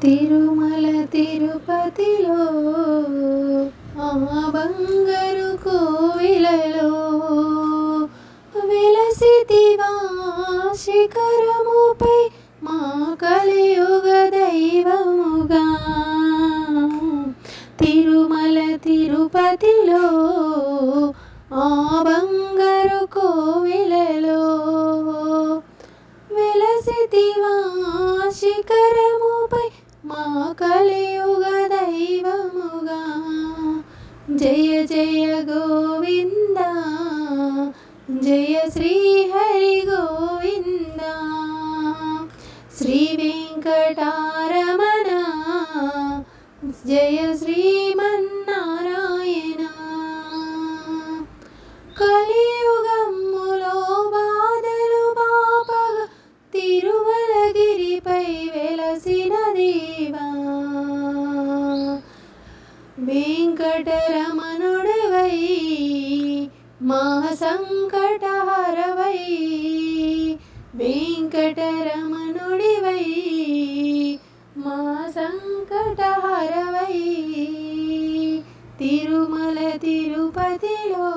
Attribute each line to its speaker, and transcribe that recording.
Speaker 1: తిరుమల తిరుపతిలో ఆ బంగారు కోవిలలో వెలసితివా శిఖరముపై మా కలియుగ దైవముగా. తిరుమల తిరుపతిలో ఆ బంగారు కోవిలలో వెలసితివా శిఖరముపై కలియుగ దైవముగా జయ జయ గోవింద జయ శ్రీ హరి గోవింద. శ్రీ వెంకటారమణ జయ శ్రీ దేవా వెంకటరమణుడవై మా సంకటహరవై వెంకటరమణుడివై మా సంకటహరవై తిరుమల తిరుపతిలో